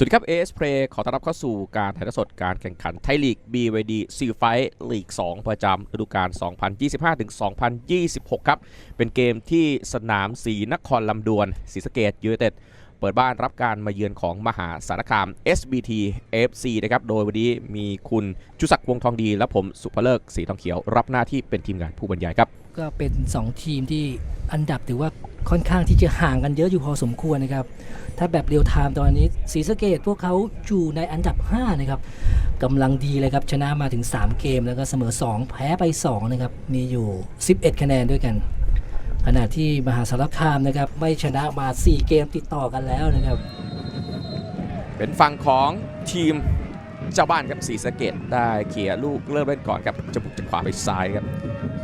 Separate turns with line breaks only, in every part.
สวัสดีครับ AS Play ขอต้อนรับเข้าสู่การถ่ายทอดสดการแข่งขันไทยลีก BYD ซีไฟลีก 2 ประจำฤดูกาล 2025-2026 ครับ เป็นเกมที่สนามสีนครลำดวนศรีสะเกดยูไนเต็ด เปิดบ้านรับการมาเยือนของมหาสารคาม SBT FC นะครับ โดยวันนี้มีคุณจุศักดิ์วงทองดี และผมสุภเลิกสีทองเขียว รับหน้าที่เป็นทีมงานผู้บรรยายครับ
ก็เป็น 2 ทีมที่อันดับถือว่าค่อนข้างที่จะห่างกันเยอะอยู่พอสมควรนะครับ ถ้าแบบเรียลไทม์ตอนนี้ศรีสะเกดพวกเขาอยู่ในอันดับ 5 นะครับกำลังดีเลยครับ ชนะมาถึง 3 เกมแล้วก็เสมอ 2 แพ้ไป 2 นะครับ มีอยู่ 11 คะแนนด้วยกัน ขณะที่มหาสารคามนะครับไม่ชนะมา 4 เกมติดต่อกันแล้วนะครับ
เป็นฝั่งของทีมเจ้าบ้านครับศรีสะเกดได้เขี่ยลูกเริ่มเล่นก่อนครับจะบุกจากขวาไปซ้ายครับ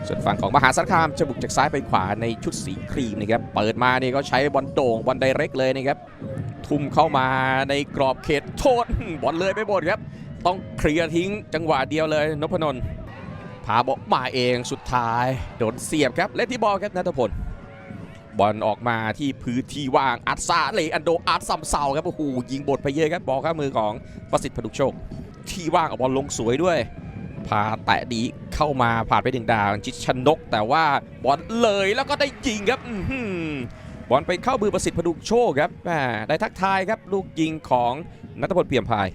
ส่วนฝั่งของมหาสารคามจะบุกจากซ้ายไปขวาในชุดสีครีมนะครับเปิดมานี่ก็ใช้บอลโด่งบอลไดเรกเลยนะครับทุ่มเข้ามาในกรอบเขตโทษบอลเลยไปหมดครับ ต้องเคลียร์ทิ้งจังหวะเดียวเลยนพนนท์ พาบอกมาเองสุดท้ายโดนเสียบครับเลนที่บอลครับนัทพลบอลออกมาที่พื้นที่ว่างอัดซาเลอันโดอาร์ตซัมเซาครับโอ้โหยิงบทไปเยอะครับบอลข้ามมือของประสิทธิ์พดุกโชค ที่ว่างเอาบอลลงสวยด้วย พาแตะดีเข้ามาผ่านไปถึงดาวจิตชนก แต่ว่าบอลเลยแล้วก็ได้ยิงครับบอลไปเข้ามือประสิทธิ์พดุกโชคครับได้ทักทายครับลูกยิงของนัทพลเปี่ยมพาย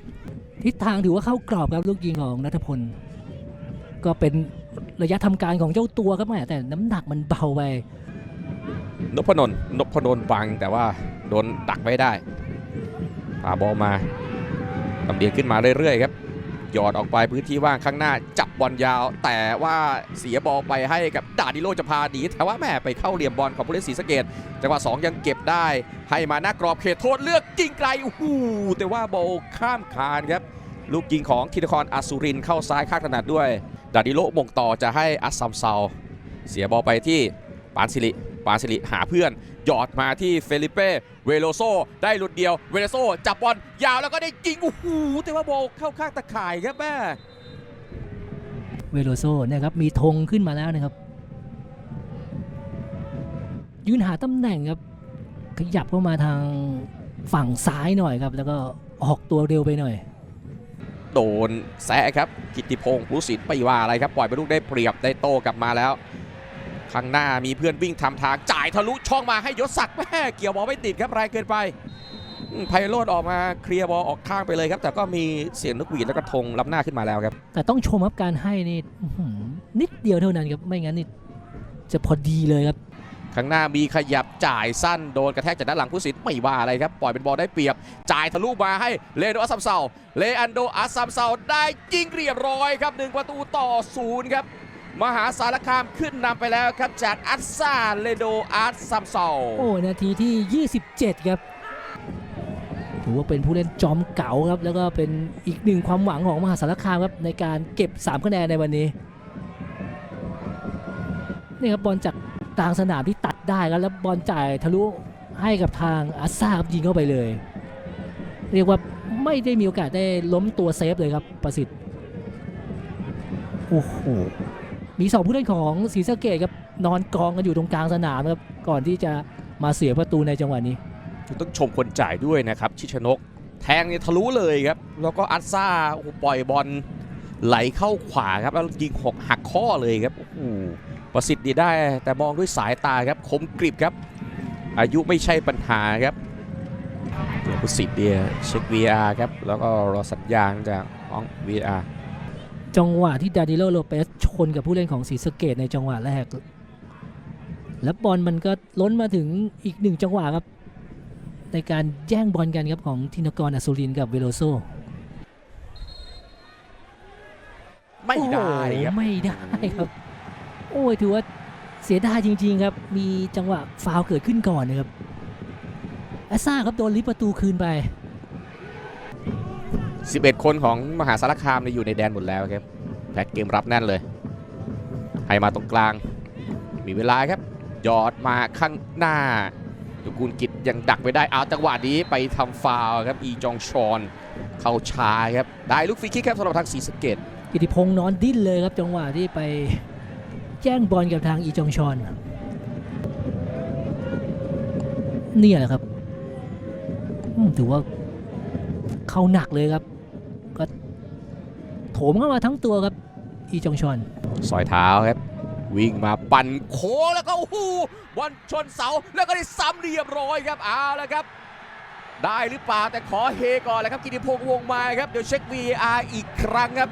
ทิศทางถือว่าเข้ากรอบครับลูกยิงของนัทพล ก็เป็นระยะทำการของเจ้าตัวครับแหมแต่น้ำหนักมันเบาไป
นพนน์นพนนบังแต่ว่าโดนดักไม่ได้พาบอลมาลำเลียงขึ้นมาเรื่อยๆครับหยอดออกไปพื้นที่ว่างข้างหน้าจับบอลยาว แต่ว่าเสียบอลไปให้กับดาดิโลจะพาดี แต่ว่าแม่ไปเข้าเหลี่ยมบอลของผู้เล่นศรีสะเกดจังหวะ2ยังเก็บได้ ให้มาหน้ากรอบเขตโทษเลือกยิงไกลโอ้โหแต่ว่าบอลข้ามคานครับ ลูกยิงของคินครอสุรินเข้าซ้ายข้างถนัดด้วย ดาดิโลมงต่อจะให้อัสซัมเซาเสียบอลไปที่ปานซิลิปานซิลิหาเพื่อนหยอดมาที่เฟลิเป้เวโลโซได้หลุดเดียวเวโลโซจับบอลยาวแล้วก็ได้ยิงโอ้โหแต่ว่าบอลเข้าข้างตะข่ายครับแม่
เวโรโซเนี่ยครับมีธงขึ้นมาแล้วนะครับ ยืนหาตำแหน่งครับ ขยับเข้ามาทางฝั่งซ้ายหน่อยครับ แล้วก็ออกตัวเร็วไปหน่อย
โดนแซะครับ กิติพงศ์ผู้สินไม่ว่าอะไรครับปล่อยไปลูกได้เปรียบได้โต้กลับมาแล้วข้างหน้ามีเพื่อนวิ่งทำทางจ่ายทะลุช่องมาให้ยศศักดิ์แม่เกี่ยวบอลไม่ติดครับแรงเกินไปไพโรดออกมาเคลียร์บอลออกข้างไปเลยครับ แต่ก็มีเสียงนกหวีดแล้วก็ธงรับหน้าขึ้นมาแล้วครับ
แต่ต้องชมครับการให้นี่นิดเดียวเท่านั้นครับไม่งั้นนี่จะพอดีเลยครับ
ข้างหน้ามีขยับจ่ายสั้นโดนกระแทกจากด้านหลังผู้สินไม่ว่าอะไรครับ ปล่อยเป็นบอลได้เปรียบ จ่ายทะลุมาให้เลโดอัสซัมเซาเลอันโดอัสซัมเซาได้ยิงเรียบร้อยครับหนึ่งประตูต่อศูนย์ครับมหาสารคามขึ้นนำไปแล้วครับจากอัสซาเลโดอัสซัมเซา
โอ้นาทีที่ 27 ครับถือว่าเป็นผู้เล่นจอมเก๋าครับ แล้วก็เป็นอีกหนึ่งความหวังของมหาสารคามครับในการเก็บ 3 คะแนนในวันนี้นี่ครับบอลจาก กลางสนามที่ตัดได้ครับแล้วบอลจ่ายทะลุให้กับทางอาซาครับยิงเข้าไปเลย เรียกว่าไม่ได้มีโอกาสได้ล้มตัวเซฟเลยครับประสิทธิ์โอ้โหมีสองผู้เล่นของศรีสะเกดครับนอนกองกันอยู่ตรงกลางสนามครับก่อนที่จะมาเสียประตูในจังหวะนี้
ต้องชมคนจ่ายด้วยนะครับ ชิชนก แทงเนี่ยทะลุเลยครับ แล้วก็อัสซาโอ้โหปล่อยบอลไหลเข้าขวาครับ แล้วยิงหกหักข้อเลยครับโอ้โห ประสิทธิ์ดีได้แต่มองด้วยสายตาครับคมกริบครับ อายุไม่ใช่ปัญหาครับเดี๋ยวประสิทธิ์เดียเช็ค VR ครับ แล้วก็รอสัญญาณจากห้อง VR
จังหวะที่ดานิโลโลเปสชนกับผู้เล่นของศรีสะเกดในจังหวะแรก แล้วบอลมันก็ล้นมาถึงอีกหนึ่งจังหวะครับ ในการแย่งบอลกันครับของธินกรอสุรินทร์กับเวโรโซ
ไม่ได้ครับ
โอ้โหไม่ได้ครับ โอ้ยถือว่าเสียดายจริง ๆ ครับ มีจังหวะฟาวล์เกิดขึ้นก่อนนะครับอาซ่าครับ โดนลิฟต์ประตูคืนไป
11 คนของมหาสารคามเนี่ยอยู่ในแดนหมดแล้วครับ แพ็กเกมรับแน่นเลย ให้มาตรงกลาง มีเวลาครับหยอดมาข้างหน้ายุกุลกิจยังดักไปได้เอาจังหวะนี้ไปทำฟาวล์ครับ อีจองชอน เข้าชาครับ ได้ลูกฟรีคิกครับสำหรับทางศรีสะเกด
กิติพงษ์นอนดิ้นเลยครับ จังหวะที่ไป แย่งบอลกับทางอีจองชอนเนี่ยแหละครับถือว่าเข้าหนักเลยครับ ก็โถมเข้ามาทั้งตัวครับ อีจองชอน
ซอยเท้าครับ วิ่งมาปั่นโคแล้วก็โอ้โหบอลชนเสาแล้วก็ได้ซ้ำเรียบร้อยครับเอาแล้วครับ ได้หรือเปล่าแต่ขอเฮก่อนเลยครับกิติพงษ์วงมาครับ เดี๋ยวเช็ค VAR อีกครั้งครับ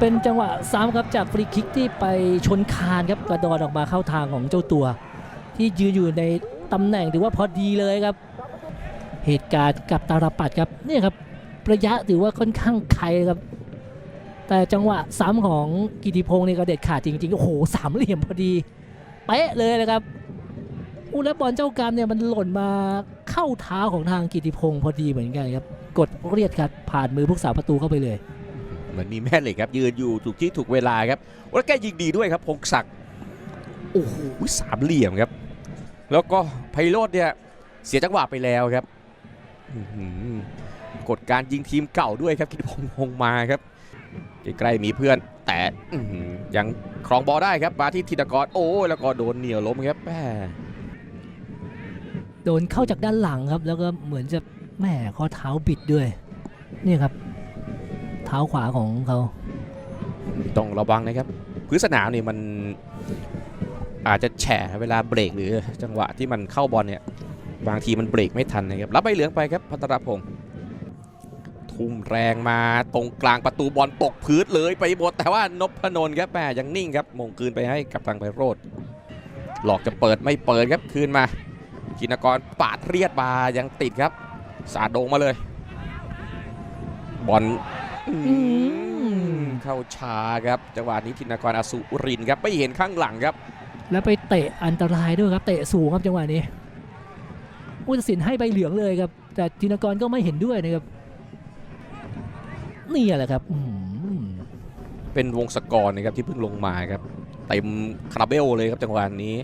เป็นจังหวะซ้ำครับจากฟรีคิกที่ไปชนคานครับกระดอนออกมาเข้าทางของเจ้าตัว ที่ยืนอยู่ในตำแหน่งถือว่าพอดีเลยครับ เหตุการณ์กับตาลปัดครับนี่ครับระยะถือว่าค่อนข้างไกลครับ แต่จังหวะซ้ำของกิติพงศ์นี่ก็เด็ดขาดจริงๆโอ้โหสามเหลี่ยมพอดีเป๊ะเลยนะครับอู้แล้วบอลเจ้ากรรมเนี่ยมันหล่นมาเข้าเท้าของทางกิติพงศ์พอดีเหมือนกันครับ กดเรียดครับผ่านมือผู้สาวประตูเข้าไปเลย
เหมือนมีแม่เหล็กครับ ยืนอยู่ถูกที่ถูกเวลาครับแล้วแกยิงดีด้วยครับพงศักดิ์โอ้โหสามเหลี่ยมครับ แล้วก็ไพโรธเนี่ยเสียจังหวะไปแล้วครับกดการยิงทีมเก่าด้วยครับกิติพงษ์วงมาครับใกล้ๆมีเพื่อน แต่ยังครองบอลได้ครับมาที่ธินกรโอ้แล้วก็โดนเหนียวล้มครับแม่
โดนเข้าจากด้านหลังครับ แล้วก็เหมือนจะแหม่ข้อเท้าบิดด้วย นี่ครับ ท้าขวาของเขา
ต้องระวังนะครับพื้นสนามนี่มันอาจจะแฉะเวลาเบรกหรือจังหวะที่มันเข้าบอลเนี่ยบางทีมันเบรกไม่ทันนะครับรับใบเหลืองไปครับพัทรพงศ์ทุ่มแรงมาตรงกลางประตูบอลตกพื้นเลยไปหมดแต่ว่านพนนท์ครับแม่ยังนิ่งครับมงคืนไปให้กับทางไพโรธหลอกจะเปิดไม่เปิดครับคืนมากินกรปาดเรียดมายังติดครับ สาดโดงมาเลย บอล เข้าช้าครับจังหวะนี้ธินกรอสุรินทร์ครับไม่เห็นข้างหลังครับ
แล้วไปเตะอันตรายด้วยครับเตะสูงครับจังหวะนี้ผู้ตัดสินให้ใบเหลืองเลยครับ แต่ธินกรก็ไม่เห็นด้วยนะครับนี่แหละครับอืม
เป็นวงศกรนะครับที่เพิ่งลงมาครับเต็มคาราเบลเลยครับจังหวะนี้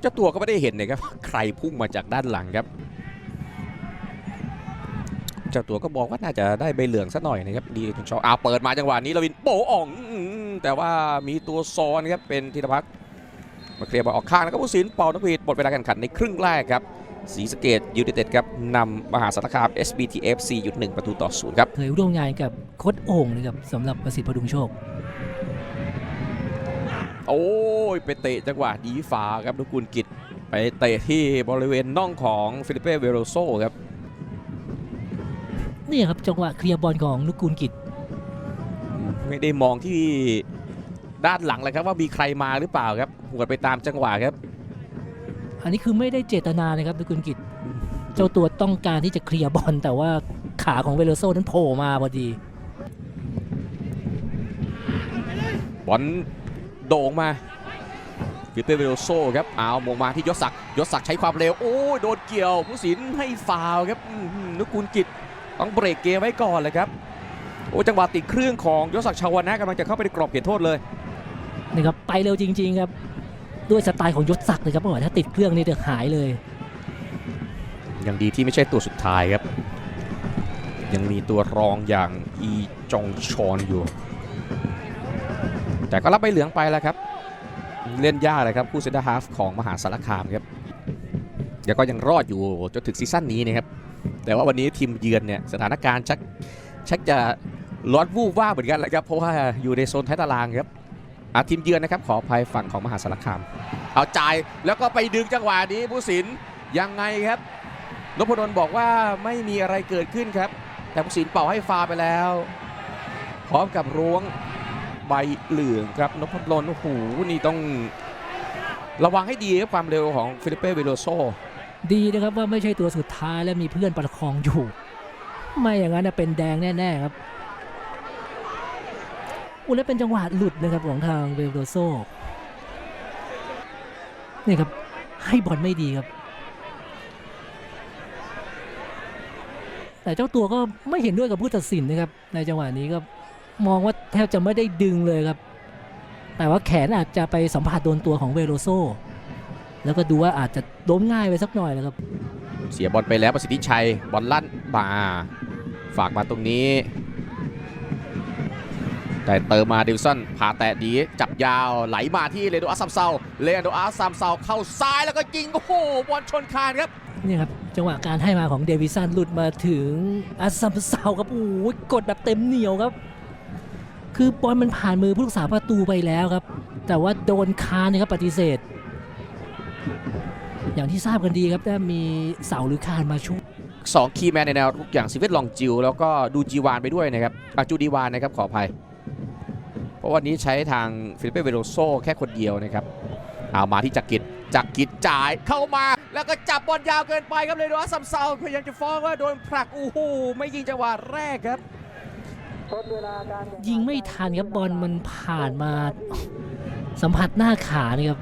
เจ้าตัวก็ไม่ได้เห็นนะครับ ใครพุ่งมาจากด้านหลังครับ เจ้าตัวก็บอกว่าน่าจะได้ใบเหลืองสักหน่อยนะครับดีจนชออาเปิดมาจังหวะนี้ลวินโปะอ่องอื้อหือแต่ว่ามีตัวซ้อนครับเป็นธีรพักษ์มาเคลียร์บอลออกข้างนะครับผู้สินเป่านกหวีดหมดเวลาการแข่งขันในครึ่งแรกครับศรีสะเกดยูไนเต็ดครับนำมหาสารคาม SBTF 4.1 ประตูต่อศูนย์ครับ
เคยร่วมงานกับโค้ดโอ่งนะครับสำหรับประสิทธิ์พดุงโชค
โอ้ยไปเตะจังหวะดีฝาครับนุกุลกิจ ไปเตะที่บริเวณน่องของฟิลิเป้เวโรโซครับ
นี่ครับจังหวะเคลียร์บอลของนุกูลกิจ
ไม่ได้มองที่ด้านหลังเลยครับว่ามีใครมาหรือเปล่าครับหัวดไปตามจังหวะครับ
อันนี้คือไม่ได้เจตนานะครับนุกูลกิจ เจ้าตัวต้องการที่จะเคลียร์บอลแต่ว่าขาของเวโรโซนั้นโผล่มาพอดี
บอลโด่งมาฟิลิเป้เวโรโซครับเอามงมาที่ยศศักดิ์ยศศักดิ์ใช้ความเร็ว โอ้ยโดนเกี่ยว ผู้สินให้ฟาวล์ครับอื้อหือนุกุลกิจ ต้องเบรกเกมไว้ก่อนเลยครับโอ้จังหวะติดเครื่องของยศศักดิ์ชาวนะกำลังจะเข้าไปในกรอบเขตโทษเลย
นี่ครับไปเร็วจริง ๆ ครับ ด้วยสไตล์ของยศศักดิ์เลยครับเพราะว่าถ้าติดเครื่องนี่เดือดหายเลย
ยังดีที่ไม่ใช่ตัวสุดท้ายครับ ยังมีตัวรองอย่างอีจองชอนอยู่ แต่ก็รับใบเหลืองไปแล้วครับ เล่นยากเลยครับคู่เซนเตอร์ฮาฟของมหาสารคามครับแล้วก็ยังรอดอยู่จนถึงซีซั่นนี้นะครับ แต่ว่าวันนี้ทีมเยือนเนี่ยสถานการณ์ชักชักจะร้อนวูบว่าเหมือนกันแหละครับเพราะว่าอยู่ในโซนท้ายตารางครับอะทีมเยือนนะครับขออภัยฝั่งของมหาสารคาม เอาจ่ายแล้วก็ไปดึงจังหวะนี้ผู้สินยังไงครับนพดลบอกว่าไม่มีอะไรเกิดขึ้นครับ แต่ผู้สินเป่าให้ฟาวไปแล้ว พร้อมกับร้วงใบเหลืองครับนพดลโอ้โหนี่ต้องระวังให้ดีครับความเร็วของฟิลิปเป้เวโรโซ
ดีนะครับว่าไม่ใช่ตัวสุดท้ายและมีเพื่อนประคองอยู่ ไม่อย่างนั้นเป็นแดงแน่ๆครับอุ้ยแล้เป็นจังหวะหลุดนะครับของทางเวโรโซนี่ครับให้บอลไม่ดีครับ แต่เจ้าตัวก็ไม่เห็นด้วยกับผู้ตัดสินนะครับ ในจังหวะนี้ก็มองว่าแทบจะไม่ได้ดึงเลยครับ แต่ว่าแขนอาจจะไปสัมผัสโดนตัวของเวโรโซ แล้วก็ดูว่าอาจจะล้มง่ายไปสักหน่อยนะครับ
เสียบอลไปแล้วประสิทธิชัยบอลลั่นมาฝากมาตรงนี้ แต่เติมมาดิวสันพาแตะดีจับยาวไหลมาที่เลโดอาซัมเซาเลโดอาซัมเซาเข้าซ้ายแล้วก็ยิงโอ้โหบอลชนคานครับ
นี่ครับจังหวะการให้มาของเดวิสันหลุดมาถึงอัสซัมเซาครับโอ้โหกดแบบเต็มเหนียวครับ คือบอลมันผ่านมือผู้รักษาประตูไปแล้วครับ แต่ว่าโดนคานนะครับปฏิเสธ อย่างที่ทราบกันดีครับถ้ามีเสาหรือคานมาช่วย
สองคีย์แมนในแนวรุกอย่างซิเวตลองจิว แล้วก็ดูจีวานไปด้วยนะครับอะจูดีวานนะครับขออภัย เพราะวันนี้ใช้ทางฟิลิปเปเวโรโซแค่คนเดียวนะครับเอามาที่จักริดจักริดจ่ายเข้ามาแล้วก็จับบอลยาวเกินไปครับเลยดูว่าซัมเซาพยายามจะฟ้องว่าโดนผลักโอ้โหไม่ยิงจังหวะแรกครับ
ยิงไม่ทันครับบอลมันผ่านมาสัมผัสหน้าขานี่ครับ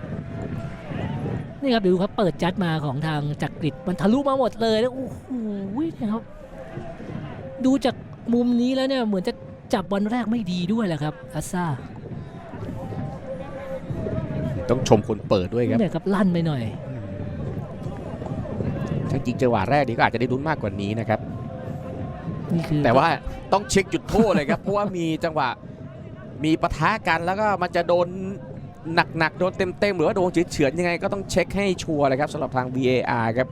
นี่ครับดูครับเปิดจัดมาของทางจักริดมันทะลุมาหมดเลยแล้วโอ้โหนะครับ ดูจากมุมนี้แล้วเนี่ยเหมือนจะจับบอลแรกไม่ดีด้วยแหละครับอัสซา
ต้องชมคนเปิดด้วยครับ
เนี่ยครับลั่นไปหน่อย
ถ้ายิงจังหวะแรกนี้ก็อาจจะได้ลุ้นมากกว่านี้นะครับ
นี่คือ
แต่ว่าต้องเช็คจุดโทษเลยครับ เพราะว่ามีจังหวะมีปะทะกันแล้วก็มันจะโดน หนักๆโดนเต็มๆหรือว่าโดนเฉือนๆยังไงก็ต้องเช็คให้ชัวร์เลยครับสำหรับทาง VAR ครับ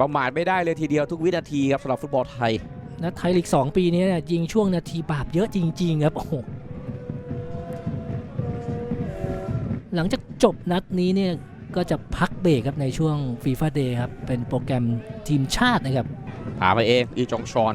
ประมาทไม่ได้เลยทีเดียวทุกวินาทีครับสำหรับฟุตบอลไทย
นะไทยลีก2 ปีนี้เนี่ยยิงช่วงนาทีบาปเยอะจริง ๆ ครับโอ้โหหลังจากจบนัดนี้เนี่ยก็จะพักเบรกครับในช่วงฟีฟ่าเดย์ครับ เป็นโปรแกรมทีมชาตินะครับ
พามาเองอีจองชอน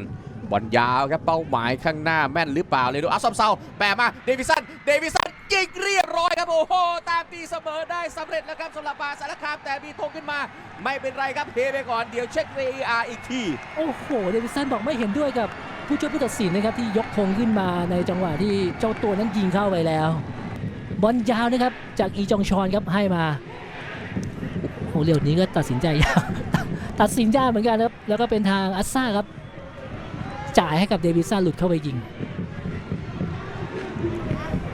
บอลยาวครับเป้าหมายข้างหน้าแม่นหรือเปล่าเลยดูอัสซัมเซาแปะมาเดวิสันเดวิสันยิงเรียบร้อย ครับโอ้โหตามตีเสมอได้สำเร็จแล้วครับสำหรับบาสารคามแต่มีธงขึ้นมา ไม่เป็นไรครับเทไปก่อนเดี๋ยวเช็ค VAR อีกที
โอ้โหเดวิสันบอกไม่เห็นด้วยกับผู้ช่วยผู้ตัดสินนะครับที่ยกธงขึ้นมาในจังหวะที่เจ้าตัวนั้นยิงเข้าไปแล้ว บอลยาวนะครับจากอีจองชอนครับให้มาโอ้โหเร็วนี้ก็ตัดสินใจยากตัดสินยากเหมือนกันครับแล้วก็เป็นทางอัสซ่าครับ จ่ายให้กับเดวิสันหลุดเข้าไปยิง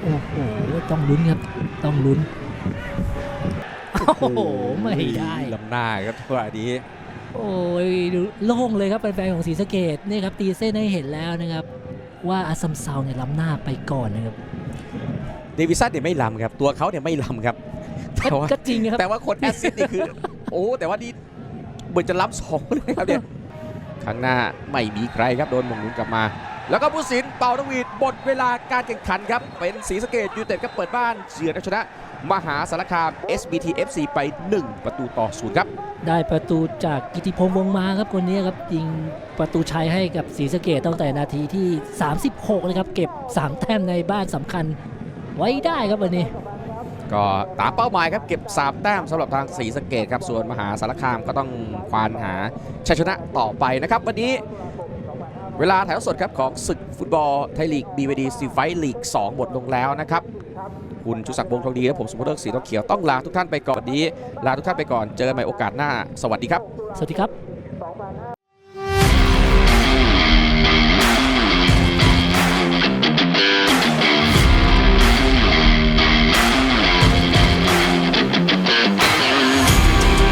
โอ้โหต้องลุ้นครับ ต้องลุ้น โอ้โห ไม่ได้
ลำหน้าครับจังหวะนี้
โอ้ยดูโล่งเลยครับแฟนๆของศรีสะเกดนี่ครับ ตีเส้นให้เห็นแล้วนะครับ ว่าอาซัมเซาเนี่ยล้ำหน้าไปก่อนนะครับ
เดวิสันเนี่ยไม่ลำครับ ตัวเขาเนี่ยไม่ลำครับแต่
ก็
ว่า
ก็จริงนะครับ
แต่ว่าคนแอสซิสต์นี่คือ โอ้แต่ว่านี่เหมือนจะล้ำสองเลยครับเนี่ยข้างหน้าไม่มีใครครับโดนหมงหนุนกลับมา แล้วก็ผู้สินเป่านกหวีดหมดเวลาการแข่งขันครับ เป็นศรีสะเกดยูไนเต็ดก็เปิดบ้านเฉือนเอาชนะ มหาสารคาม SBT FC ไป 1 ประตูต่อศูนย์ครับ
ได้ประตูจากกิติพงษ์วงมาครับคนนี้ครับยิงประตูชัยให้กับศรีสะเกดตั้งแต่นาทีที่ 36เลยครับเก็บ 3 แต้มในบ้านสำคัญ ไว้ได้ครับวันนี้
ก็ตามเป้าหมายครับเก็บ3แต้มสำหรับทางศรีสะเกดครับส่วนมหาสารคามก็ต้องควานหาชัยชนะต่อไปนะครับ วันนี้ เวลาถ่ายทอดสดครับของศึกฟุตบอลไทยลีก BVD ซีไฟลีก 2 หมดลงแล้วนะครับ คุณชุศักดิ์วงทองดีและผมสมบูรเลิกสีทองเขียวต้องลาทุกท่านไปก่อนวันนี้ ลาทุกท่านไปก่อนเจอกันใหม่โอกาสหน้า สวัสดีครับ
สวัสดีครับ